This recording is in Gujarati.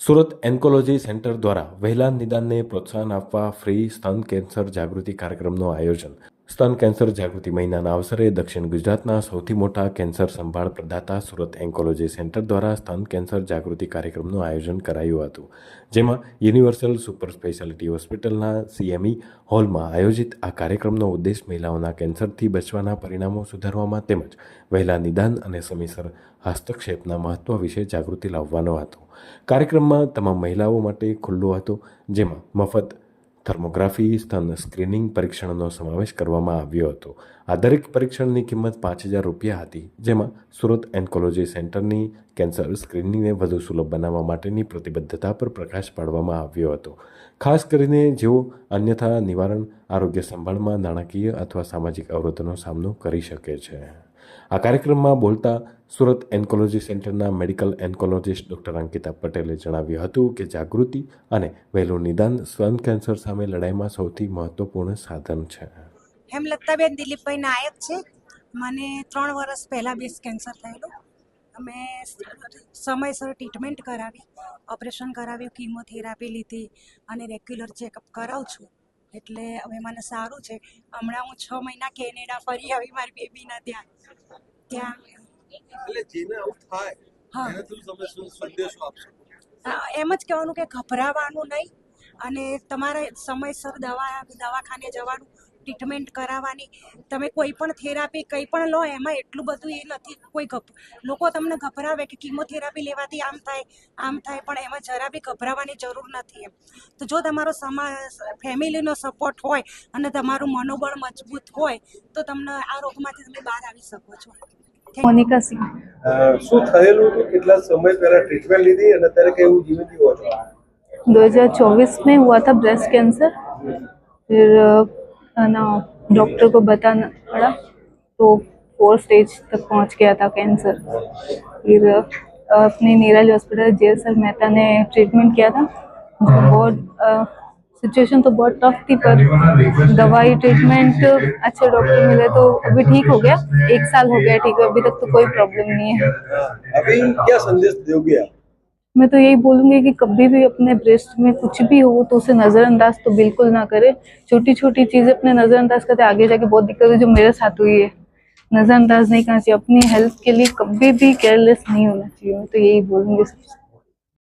સુરત એન્કોલોજી સેન્ટર દ્વારા વહેલા નિદાનને પ્રોત્સાહન આપવા ફ્રી સ્તન કેન્સર જાગૃતિ કાર્યક્રમનું આયોજન સ્તન કેન્સર જાગૃતિ મહિનાના અવસરે દક્ષિણ ગુજરાતના સૌથી મોટા કેન્સર સંભાળ પ્રદાતા સુરત એન્કોલોજી સેન્ટર દ્વારા સ્તન કેન્સર જાગૃતિ કાર્યક્રમનું આયોજન કરાયું હતું, જેમાં યુનિવર્સલ સુપર સ્પેશિયાલિટી હોસ્પિટલના સીએમઈ હોલમાં આયોજિત આ કાર્યક્રમનો ઉદ્દેશ મહિલાઓના કેન્સરથી બચવાના પરિણામો સુધારવામાં તેમજ વહેલા નિદાન અને સમયસર હસ્તક્ષેપના મહત્વ વિશે જાગૃતિ લાવવાનો હતો. કાર્યક્રમમાં તમામ મહિલાઓ માટે ખુલ્લો હતો, જેમાં મફત થર્મોગ્રાફી સ્તન સ્ક્રીનિંગ પરીક્ષણનો સમાવેશ કરવામાં આવ્યો હતો. આ દરેક પરીક્ષણની કિંમત પાંચ હજાર રૂપિયા હતી, જેમાં સુરત એન્કોલોજી સેન્ટરની કેન્સર સ્ક્રીનિંગને વધુ સુલભ બનાવવા માટેની પ્રતિબદ્ધતા પર પ્રકાશ પાડવામાં આવ્યો હતો. ખાસ કરીને જેઓ અન્યથા નિવારણ, આરોગ્ય સંભાળમાં નાણાકીય અથવા સામાજિક અવરોધોનો સામનો કરી શકે છે. આ કાર્યક્રમમાં બોલતા સુરત એન્કોલોજી સેન્ટરના મેડિકલ એન્કોલોજીસ્ટ ડૉક્ટર અંકિતા પટેલે જણાવ્યું હતું કે જાગૃતિ અને વહેલું નિદાન સ્તન કેન્સર સામે લડાઈમાં સૌથી મહત્વપૂર્ણ સાધન છે. હેમલતાબેન દિલીપભાઈ નાયક છે. મને ત્રણ વર્ષ પહેલાં બ્રેસ્ટ કેન્સર થયેલું. અમે સમયસર ટ્રીટમેન્ટ કરાવી, ઓપરેશન કરાવ્યું, કીમોથેરાપી લીધી અને રેગ્યુલર ચેકઅપ કરાવું છું. એટલે હવે મને સારું છે. હમણાં હું છ મહિના કેનેડા ફરી આવી મારી બેબીના ત્યાં. ત્યાં એટલે જેને આવું થાય એને તમે શું સંદેશો આપશો? એમ જ કહેવાનું કે ગભરાવાનું નહીં અને તમારે સમયસર દવા દવાખાને જવાનું ટ્રીટમેન્ટ કરાવવાની તમે કોઈ પણ થેરાપી કંઈ પણ લો એમાં એટલું બધું એ નથી કોઈ ગભ લોકો તમને ગભરાવે કે કિમોથેરાપી લેવાથી આમ થાય આમ થાય પણ એમાં જરા બી ગભરાવાની જરૂર નથી એમ તો જો તમારો સમા ફેમિલીનો સપોર્ટ હોય અને તમારું મનોબળ મજબૂત હોય તો તમને આ રોગમાંથી તમે બહાર આવી શકો છો મોનિકા સિંહ અ, શું થયેલું હતું કેટલા સમય પહેલા ટ્રીટમેન્ટ લીધી અને અત્યારે કેવું જીવન જીવો છો 2024 में हुआ था ब्रेस्ट कैंसर फिर अ, ना डॉक्टर को बताना पड़ा तो फोर स्टेज तक पहुँच गया था कैंसर फिर अपने निराली हॉस्पिटल जे सर मेहता ने ट्रीटमेंट किया था। जो बहुत सिचुएशन तो बहुत टफ थी पर दवाई ट्रीटमेंट अच्छे डॉक्टर मिले तो अभी ठीक हो गया। एक साल हो गया ठीक है अभी तक तो कोई प्रॉब्लम नहीं है। अभी क्या संदेश दोगे आप? मैं तो यही बोलूँगी कि कभी भी अपने ब्रेस्ट में कुछ भी हो तो उसे नज़रअंदाज तो बिल्कुल ना करें। छोटी छोटी चीज़ें अपने नज़रअंदाज करते, आगे जाके बहुत दिक्कत है जो मेरे साथ हुई है। नज़रअंदाज नहीं करना चाहिए। अपनी हेल्थ के लिए कभी भी केयरलेस नहीं होना चाहिए। मैं तो यही बोलूँगी सबसे।